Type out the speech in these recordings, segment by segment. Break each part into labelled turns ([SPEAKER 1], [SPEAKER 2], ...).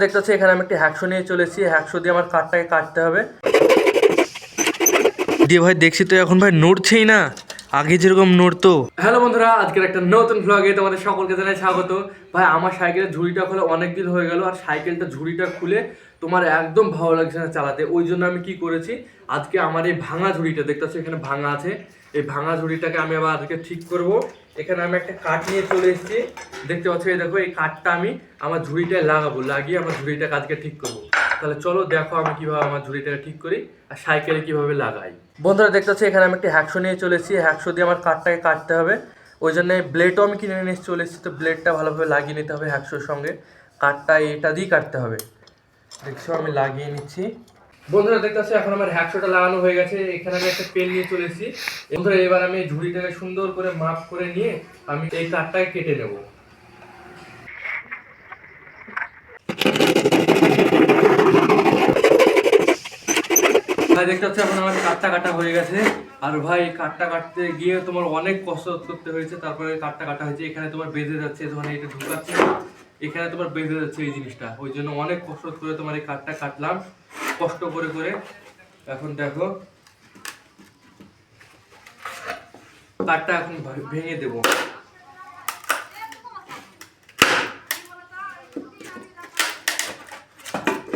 [SPEAKER 1] দেখতে পাচ্ছি, এখানে আমি একটি হ্যাকশো নিয়ে চলেছি। হ্যাকশো দিয়ে আমার কাঠটাকে কাটতে হবে। দিয়ে ভাই, দেখছি তো এখন ভাই নড়ছেই না। আগে যেরকম নড়তো। হ্যালো বন্ধুরা, আজকের একটা নতুন ভ্লগে তোমাদের সকলকে জানাই স্বাগত। ভাই, আমার সাইকেলের ঝুড়িটা খুলে অনেক দিন হয়ে গেল আর সাইকেলটা ঝুড়িটা খুলে তোমার একদম ভালো লাগছে না চালাতে। ওই জন্য আমি কি করেছি, আজকে আমার এই ভাঙা ঝুড়িটা, দেখতে পাচ্ছ এখানে ভাঙা আছে। এই ভাঙা ঝুড়িটাকে আমি আবার আজকে ঠিক করব। এখানে আমি একটা কাঠ নিয়ে চলে এসেছি। দেখতে পাচ্ছ, এই দেখো, এই কাঠটা আমি আমার ঝুড়িটায় লাগাবো, লাগিয়ে আমার ঝুড়িটাকে আজকে ঠিক করব। তাহলে চলো দেখো আমি কীভাবে আমার ঝুড়িটাকে ঠিক করি আর সাইকেলে কীভাবে লাগাই। বন্ধুরা দেখতে পাচ্ছি, এখানে আমি একটা হ্যাকশো নিয়ে চলেছি হ্যাকশো দিয়ে আমার কাঠটাকে কাটতে হবে। ওই জন্য ব্লেডও আমি কিনে নিয়ে চলে এসেছি। তো ব্লেডটা ভালোভাবে লাগিয়ে নিতে হবে হ্যাকশোর সঙ্গে। কাঠটা এটা দিয়েই কাটতে হবে। দেখছ, আমি লাগিয়ে নিচ্ছি। বন্ধুরা দেখতে পাচ্ছি, এখন আমার হ্যাকশোটা লাগানো হয়ে গেছে। এখানে আমি একটা পেন নিয়ে চলে এসেছি। বন্ধুরা, এবার আমি ঝুড়িটাকে সুন্দর করে মাপ করে নিয়ে আমি এই কাঠটাকে কেটে নেব। ভাই, দেখতে পাচ্ছি এখন আমার কাঠটা কাটা হয়ে গেছে। আর ভাই কাঠটা কাটতে গিয়ে তোমার অনেক কষ্ট করতে হয়েছে, তারপরে কাঠটা কাটা হয়েছে। এখানে তোমার বেঁধে যাচ্ছে যখন এটা ঢুকাচ্ছে, এখানে তোমার বেঁধে যাচ্ছে এই জিনিসটা। ওই জন্য অনেক কষ্ট করে তোমার এই কাঠটা কাটলাম, কষ্ট করে করে। এখন দেখো কাঠটা এখন ভেঙে দেবো।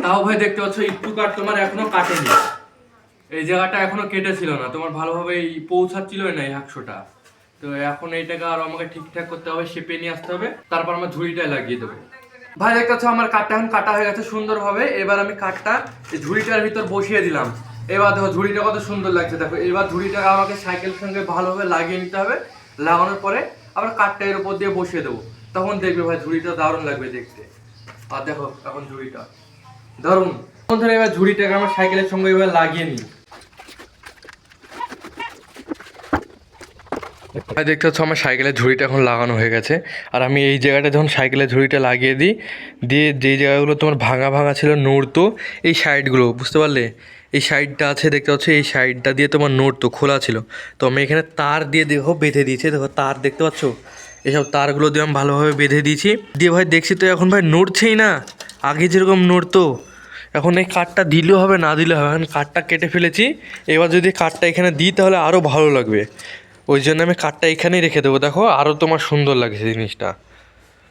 [SPEAKER 1] তাও ভাই, দেখতে পাচ্ছ, একটু কাঠ তোমার এখনও কাটেনি। এই জায়গাটা এখনও কেটেছিল না, তোমার ভালোভাবে এই পৌঁছাচ্ছিল না এই একশোটা তো এখন এইটাকে আরও আমাকে ঠিকঠাক করতে হবে শেপে নিয়ে আসতে হবে, তারপর আমার ঝুড়িটায় লাগিয়ে দেবো। ভাই, দেখতে পাচ্ছ আমার কাঠটা এখন কাটা হয়ে গেছে সুন্দরভাবে, এবার আমি কাঠটা ঝুড়িটার ভিতর বসিয়ে দিলাম। এবার দেখো ঝুড়িটা কত সুন্দর লাগছে, দেখো, এবার ঝুড়িটাকে আমাকে সাইকেলের সঙ্গে ভালোভাবে লাগিয়ে নিতে হবে, লাগানোর পরে আবার কাঠটা এর উপর দিয়ে বসিয়ে দেবো। তখন দেখবে ভাই ঝুড়িটা দারুণ লাগবে দেখতে। আর দেখো এখন ঝুড়িটা। দারুণ। বন্ধুরা, এবার ঝুড়িটাকে আমার সাইকেলের সঙ্গে এবার লাগিয়ে নিই। দেখতে পাচ্ছ আমার সাইকেলের ঝুড়িটা এখন লাগানো হয়ে গেছে। আর আমি এই জায়গাটা যখন সাইকেলের ঝুড়িটা লাগিয়ে দিই, দিয়ে যেই জায়গাগুলো তোমার ভাঙা ভাঙা ছিল নড়তো এই সাইডগুলো, বুঝতে পারলে? এই সাইডটা আছে, দেখতে পাচ্ছ, এই সাইডটা দিয়ে তোমার নড়তো খোলা ছিল। তো আমি এখানে তার দিয়ে দেখো বেঁধে দিয়েছি দেখো তার দেখতে পাচ্ছ? এসব তারগুলো দিয়ে আমি ভালোভাবে বেঁধে দিয়েছি। দিয়ে ভাই, দেখছি তো এখন ভাই নড়ছেই না। আগে যেরকম নড়তো, এখন এই কাঠটা দিলেও হবে, না দিলেও হবে। এখন কাঠটা কেটে ফেলেছি। এবার যদি কাঠটা এখানে দিই, তাহলে আরও ভালো লাগবে। ওই জন্য আমি কাঠটা এখানেই রেখে দেবো। দেখো আরও তোমার সুন্দর লাগছে জিনিসটা।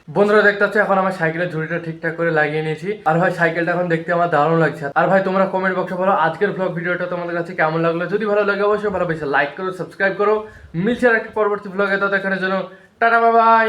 [SPEAKER 1] বন্ধুরা, দেখতে পাচ্ছি, এখন আমার সাইকেলের ঝুড়িটা ঠিকঠাক করে লাগিয়ে নিয়েছি। আর ভাই, সাইকেলটা এখন দেখতে আমার দারুণ লাগছে। আর ভাই, তোমরা কমেন্ট বক্সে বলো আজকের ব্লগ ভিডিওটা তোমাদের কাছে কেমন লাগল। যদি ভালো লাগে, অবশ্যই ভালো লাইক করো সাবস্ক্রাইব করো। মিলছে আর একটা পরবর্তী ব্লগে তো দেখানোর জন্য টাটা বাই